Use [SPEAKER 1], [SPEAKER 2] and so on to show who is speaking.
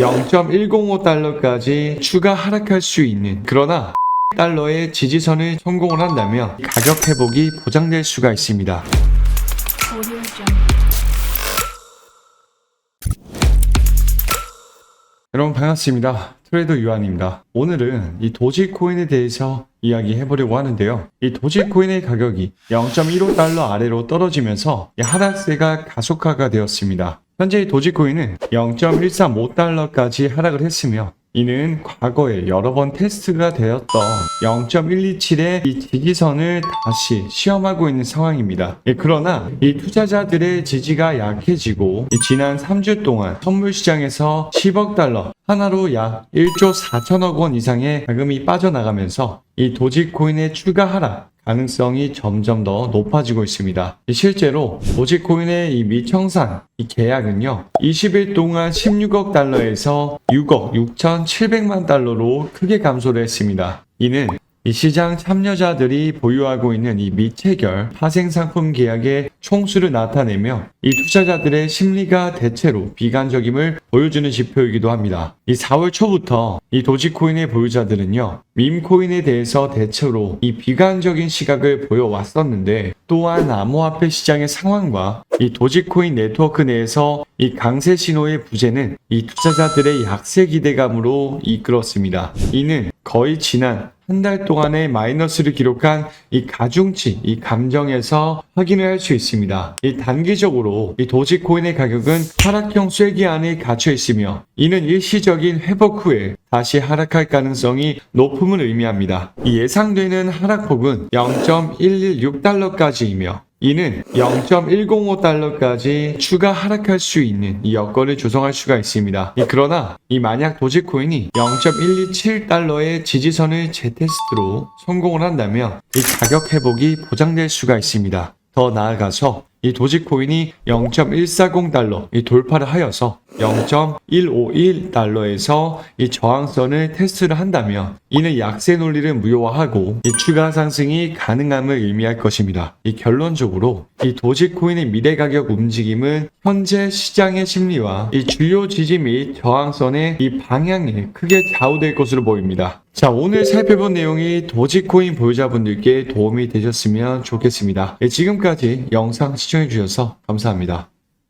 [SPEAKER 1] 0.105달러까지 추가 하락할 수 있는 그러나 달러의 지지선을 성공을 한다면 가격 회복이 보장될 수가 있습니다. 여러분 반갑습니다. 트레이더 유한입니다. 오늘은 이 도지코인에 대해서 이야기해 보려고 하는데요. 이 도지코인의 가격이 0.15달러 아래로 떨어지면서 이 하락세가 가속화가 되었습니다. 현재 이 도지코인은 0.135달러까지 하락을 했으며 이는 과거에 여러 번 테스트가 되었던 0.127의 이 지지선을 다시 시험하고 있는 상황입니다. 예, 그러나 이 투자자들의 지지가 약해지고 이 지난 3주 동안 선물 시장에서 10억 달러 하나로 약 1조 4천억 원 이상의 자금이 빠져나가면서 이 도지코인의 추가 하락 가능성이 점점 더 높아지고 있습니다. 실제로 도지코인의 이 미청산 이 계약은요 20일 동안 16억 달러에서 6억 6,700만 달러로 크게 감소를 했습니다. 이는 이 시장 참여자들이 보유하고 있는 이 미체결 파생상품 계약의 총수를 나타내며 이 투자자들의 심리가 대체로 비관적임을 보여주는 지표이기도 합니다. 이 4월 초부터 이 도지코인의 보유자들은요, 밈코인에 대해서 대체로 이 비관적인 시각을 보여왔었는데 또한 암호화폐 시장의 상황과 이 도지코인 네트워크 내에서 이 강세 신호의 부재는 이 투자자들의 약세 기대감으로 이끌었습니다. 이는 거의 지난 한 달 동안의 마이너스를 기록한 이 가중치, 이 감정에서 확인을 할 수 있습니다. 이 단기적으로 이 도지코인의 가격은 하락형 쐐기 안에 갇혀 있으며 이는 일시적인 회복 후에 다시 하락할 가능성이 높음을 의미합니다. 이 예상되는 하락폭은 0.116달러까지이며 이는 0.105달러까지 추가 하락할 수 있는 이 여건을 조성할 수가 있습니다. 이 그러나 이 만약 도지코인이 0.127달러의 지지선을 재테스트로 성공을 한다면 이 가격 회복이 보장될 수가 있습니다. 더 나아가서 이 도지코인이 0.140달러 이 돌파를 하여서 0.151달러에서 이 저항선을 테스트를 한다면 이는 약세 논리를 무효화하고 이 추가 상승이 가능함을 의미할 것입니다. 이 결론적으로 이 도지코인의 미래 가격 움직임은 현재 시장의 심리와 이 주요 지지 및 저항선의 이 방향에 크게 좌우될 것으로 보입니다. 자, 오늘 살펴본 내용이 도지코인 보유자분들께 도움이 되셨으면 좋겠습니다. 네, 지금까지 영상 시청해주셔서 감사합니다.